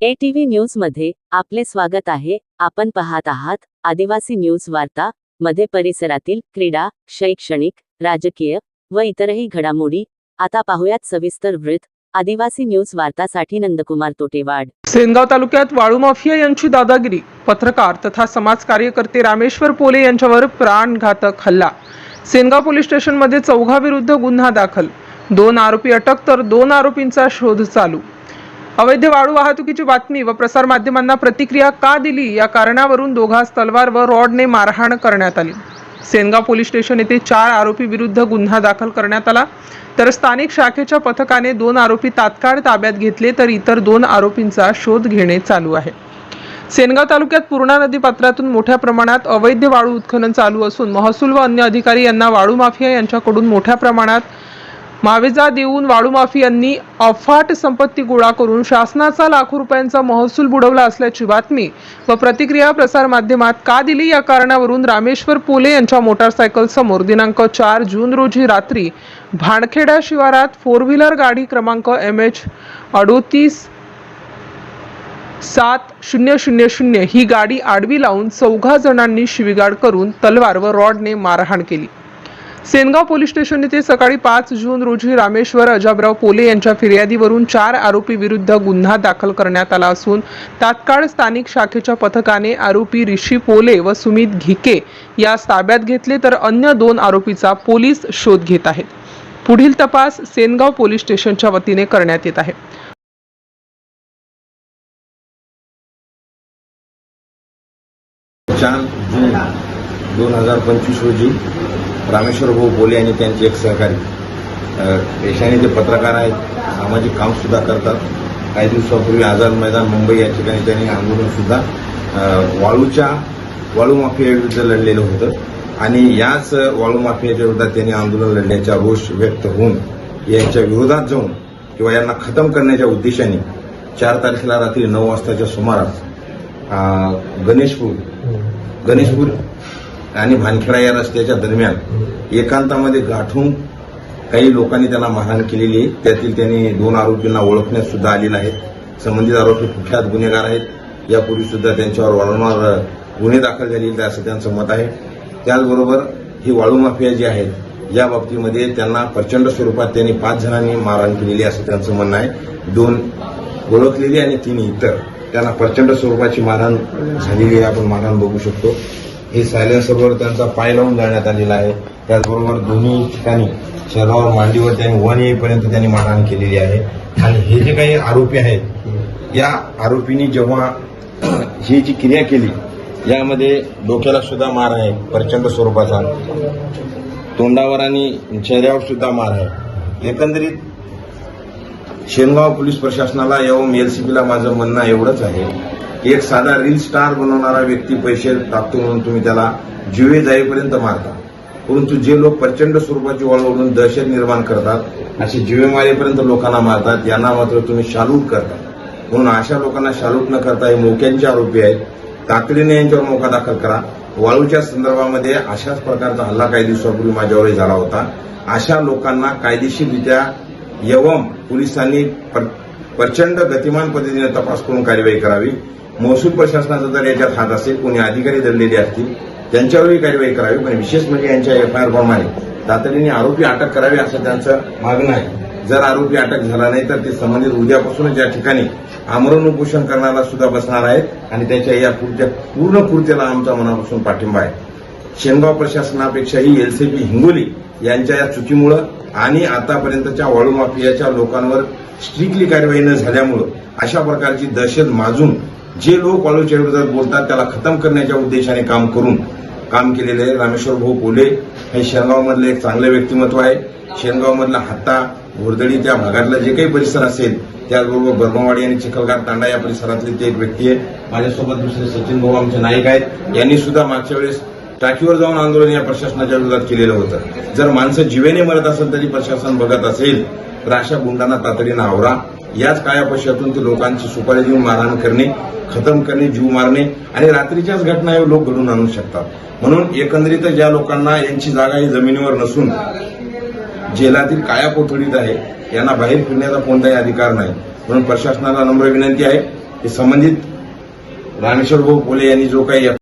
ATV न्यूजमध्ये आपले स्वागत आहे. आपण पाहत आहात आदिवासी न्यूज वार्ता मध्ये परिसरातील क्रीडा शैक्षणिक राजकीय व इतरही घडामोडी. आता पाहुयात सविस्तर वृत्त. आदिवासी न्यूज वार्तासाठी नंदकुमार तोटेवाड. सेनगाव तालुक्यात वाळू माफिया यांची दादागिरी. पत्रकार तथा समाज कार्यकर्ते रामेश्वर पोले यांच्यावर प्राणघातक हल्ला. सेनगाव पोलीस स्टेशनमध्ये चौघाविरुद्ध गुन्हा दाखल. दोन आरोपी अटक तर दोन आरोपींचा शोध चालू. अवैध वाळू वाहतुकीची बातमी व प्रसारमाध्यमांना प्रतिक्रिया का दिली? या कारणावरून दोघांस तलवार व रॉडने मारहाण करण्यात आली. सेनगाव पोलीस स्टेशन येथे चार आरोपी विरुद्ध गुन्हा दाखल करण्यात आला. तर स्थानिक शाखेच्या पथकाने दोन आरोपी तात्काळ ताब्यात घेतले तर इतर दोन आरोपींचा शोध घेणे चालू आहे. सेनगाव तालुक्यात पूर्णा नदी पात्रातून मोठ्या प्रमाणात अवैध वाळू उत्खनन चालू असून महसूल व अन्य अधिकारी यांना वाळू माफिया यांच्याकडून मोठ्या प्रमाणात मावेजा देऊन वाळू माफियांनी अफाट संपत्ती गोळा करून शासनाचा लाखो रुपयांचा महसूल बुडवला असल्याची बातमी व प्रतिक्रिया प्रसार माध्यमात का दिली या कारणावरून रामेश्वर पोले यांच्या मोटारसायकल समोर दिनांक चार जून रोजी रात्री भाणखेडा शिवारात फोर व्हीलर गाडी क्रमांक एम एच अडोतीस सात शून्य शून्य शून्य ही गाडी आडवी लावून चौघा जणांनी शिवीगाड करून तलवार व रॉडने मारहाण केली. सेनगाव पोलीस स्टेशन येथे सकाळी पाच जून रोजी रामेश्वर अजाबराव पोले यांच्या फिर्यादीवरून चार आरोपी विरुद्ध गुन्हा दाखल करण्यात आला असून तात्काळ स्थानिक शाखेच्या पथकाने आरोपी ऋषी पोले व सुमित घिके यास ताब्यात घेतले तर अन्य दोन आरोपीचा पोलीस शोध घेत आहेत. पुढील तपास सेनगाव पोलीस स्टेशनच्या वतीने करण्यात येत आहे. चार जून दोन हजार पंचवीस रोजी रामेश्वर भाऊ बोले आणि त्यांचे एक सहकारी पेशाने ते पत्रकार आहेत सामाजिक काम सुद्धा करतात. काही दिवसापूर्वी आझाद मैदान मुंबई या ठिकाणी त्यांनी आंदोलन सुद्धा अ, वाळूच्या वाळू माफियाविरुद्ध लढलेलं होतं. आणि याच वाळू माफियाच्या विरोधात त्यांनी आंदोलन लढण्याचा रोष व्यक्त होऊन यांच्या विरोधात जाऊन किंवा यांना खतम करण्याच्या उद्देशाने चार तारखेला रात्री नऊ वाजताच्या सुमारास गणेशपूर गणेशपूर आणि भानखेडा या रस्त्याच्या दरम्यान एकांतामध्ये गाठून काही लोकांनी त्यांना मारहाण केलेली आहे. त्यातील त्यांनी दोन आरोपींना ओळखण्यात सुद्धा आलेलं आहे. संबंधित आरोपी कुख्यात गुन्हेगार आहेत. यापूर्वी सुद्धा त्यांच्यावर वारंवार गुन्हे दाखल झालेले असं त्यांचं मत आहे. त्याचबरोबर ही वाळू माफिया जी आहेत या बाबतीमध्ये त्यांना प्रचंड स्वरूपात त्यांनी पाच जणांनी मारहाण केलेली असं त्यांचं म्हणणं आहे. दोन ओळखलेली आणि तीन इतर. त्यांना प्रचंड स्वरूपाची मारहाण झालेली आहे. आपण मारहाण बघू शकतो. हे सायलेन्सरवर त्यांचा पाय लावून जाण्यात आलेला आहे. त्याचबरोबर दोन्ही ठिकाणी शहरावर मांडीवर त्यांनी वन येईपर्यंत त्यांनी मारहाण केलेली आहे. आणि हे जे काही आरोपी आहेत या आरोपींनी जेव्हा ही जी क्रिया केली यामध्ये डोक्याला सुद्धा मार आहे प्रचंड स्वरूपाचा. तोंडावर आणि चेहऱ्यावर सुद्धा मार आहे. एकंदरीत शेनगाव पोलीस प्रशासनाला एवढं एलसीबीला माझं म्हणणं एवढंच आहे. एक साधा रील स्टार बनवणारा व्यक्ती पैसे टाकतो म्हणून तुम्ही त्याला जीवे जाईपर्यंत मारता. परंतु जे लोक प्रचंड स्वरूपाची वळवून दहशत निर्माण करतात असे जीवे मारेपर्यंत लोकांना मारतात यांना मात्र तुम्ही शालूट करता. म्हणून अशा लोकांना शालूट न करता हे मोक्यांचे आरोपी आहेत. तातडीने यांच्यावर मोका दाखल करा. वाळूच्या संदर्भामध्ये अशाच प्रकारचा हल्ला काही दिवसापूर्वी माझ्यावर झाला होता. अशा लोकांना कायदेशीररित्या यवम पोलिसांनी प्र- प्रचंड गतिमान पद्धतीने तपास करून कार्यवाही करावी. महसूल प्रशासनाचा जर याच्यात हात असेल कोणी अधिकारी धरलेले असतील त्यांच्यावरही कार्यवाही करावी. पण विशेष म्हणजे यांच्या एफआयआर प्रमाणे तातडीने आरोपी अटक करावी असं त्यांचं मागणं आहे. जर आरोपी अटक झाला नाही तर ते संबंधित उद्यापासूनच या ठिकाणी आमरण उपोषण करणारा सुद्धा बसणार आहेत आणि त्याच्या या पूर्ण कृत्याला आमचा मनापासून पाठिंबा आहे. शेनगाव प्रशासनापेक्षाही एलसीपी हिंगोली यांच्या या चुकीमुळं आणि आतापर्यंतच्या वाळू माफियाच्या लोकांवर स्ट्रिक्टली कार्यवाही न झाल्यामुळं अशा प्रकारची दहशत माजून जे लोक वाळूच्या विरोधात बोलतात त्याला खतम करण्याच्या उद्देशाने काम करून काम केलेले आहे. रामेश्वर भाऊ पोले हे शेनगावमधलं एक चांगलं व्यक्तिमत्व आहे. शेनगावमधला हत्ता घोरदडी त्या भागातला जे काही परिसर असेल त्याचबरोबर बर्मावाडी आणि चिखलगार तांडा या परिसरातले ते एक व्यक्ती आहे. माझ्यासोबत दुसरे सचिन भाऊ आमचे नाईक आहेत. यांनी सुद्धा मागच्या वेळेस टाकीवर जाऊन आंदोलन या प्रशासनाच्या विरोधात केलेलं होतं. जर माणसं जीवेने मरत असेल तरी प्रशासन बघत असेल तर अशा गुंडांना तातडीनं आवरा. याच काळ्या ते लोकांची सुपारी देऊन मारहाण करणे खतम करणे जीव मारणे आणि रात्रीच्याच घटना हे लोक घडून आणू शकतात. म्हणून एकंदरीत ज्या लोकांना यांची जागा ही जमिनीवर नसून जेलातील काया कोठडीत आहे यांना बाहेर फिरण्याचा कोणताही अधिकार नाही. म्हणून प्रशासनाला नम्र विनंती आहे हे संबंधित रामेश्वर भाऊ पोले यांनी जो काही